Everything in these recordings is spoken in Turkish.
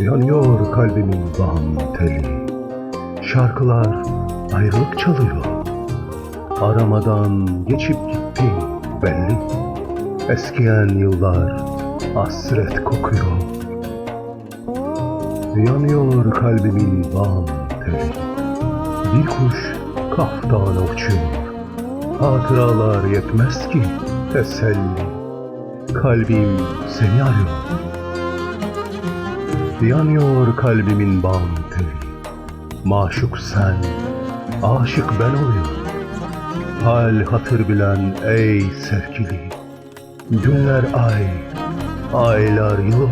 Yanıyor kalbimin bağım teli. Şarkılar ayrılık çalıyor. Aramadan geçip gitti belli. Eskiyen yıllar hasret kokuyor. Yanıyor kalbimin bağım teli Bir kuş kaftan uçuyor. Hatıralar yetmez ki teselli. Kalbim seni arıyor. Yanıyor kalbimin bantı. Maşuk sen, aşık ben oluyorum. Hal hatır bilen ey sevgili. Günler ay, aylar yıl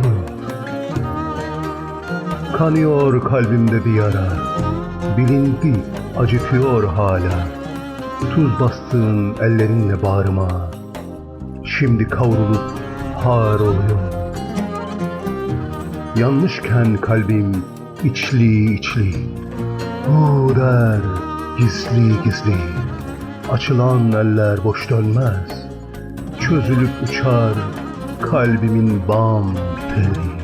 Kanıyor kalbimde bir yara Bilinti acıtıyor hala. Tuz bastığın ellerinle bağrıma. Şimdi kavrulup har oluyor. Yanlışken kalbim içli içli. Hu der gizli gizli. Açılan eller boş dönmez. Çözülüp uçar kalbimin bam teli